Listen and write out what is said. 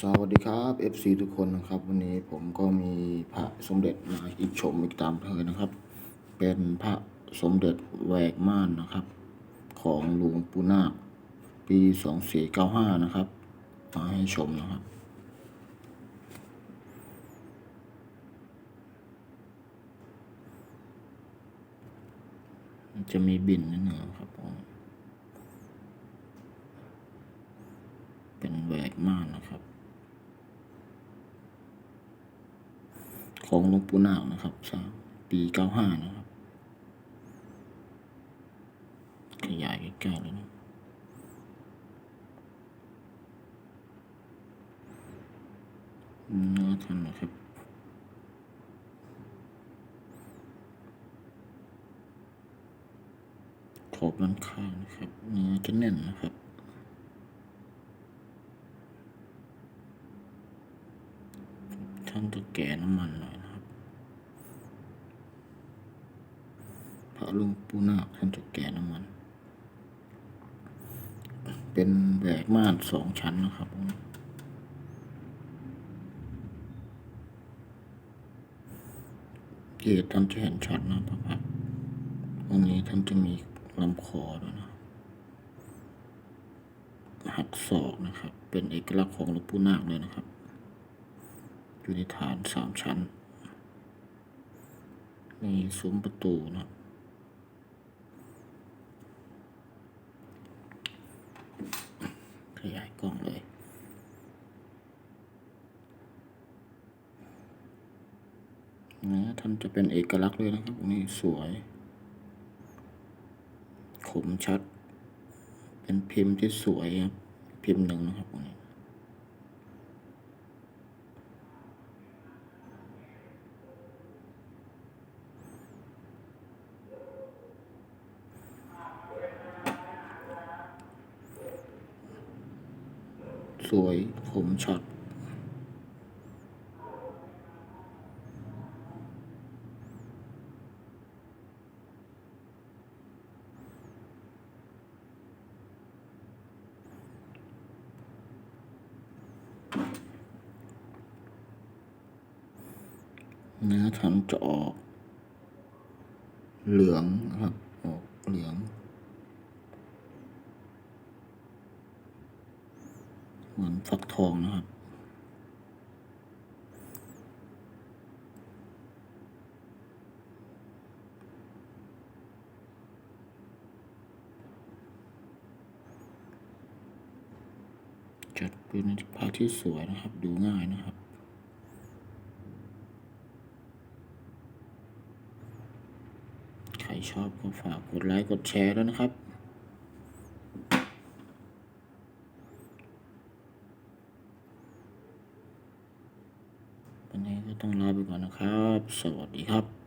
สวัสดีครับ FC ทุกคนนะครับ วันนี้ผมก็มีพระสมเด็จมาอีกชมอีกตามเคยนะครับ เป็นพระสมเด็จแหวกม่านนะครับ ของหลวงปู่นาคปี2495นะครับ มาให้ชมนะครับ จะมีบินนิดหนึ่งครับผมเป็นแหวกม่านนะครับ ของหลวงปู่นาคนะครับสร้างปีเก้าห้านะครับ ขยายใกล้ๆเลยนะเนื้อท่านนะครับขอบด้านข้างนะครับ เนื้อจะแน่นนะครับท่านจะแก่น้ำมันหน่อย นะครับพระลุงปูนาคท่านจะแก่น้ำมัน เป็นแหวกม่านสองชั้นนะครับเกศท่านจะเห็นชัดนะพระพักตร์องค์นี้ท่านจะมีลำคอด้วยนะหักศอกนะครับ เป็นเอกลักษณ์ของหลวงปู่นาคเลยนะครับ อยู่ในฐานสามชั้น มีซุ้มประตูนะครับ ขยายกล้องเลยนะท่านจะเป็นเอกลักษณ์เลยนะครับนี่สวยขมชัด เป็นพิมพ์ที่สวยครับ พิมพ์หนึ่งนะครับตรงนี้ สวยคมชัดเนื้อทันจะออก เหลืองครับ ออกเหลือง เหมือนฟักทองนะครับ จัดเป็นภาพที่สวยนะครับ ดูง่ายนะครับใครชอบก็ฝากกดไลค์กดแชร์ด้วยนะครับ วันนี้ ก็ต้องลาไปก่อนนะครับ สวัสดีครับ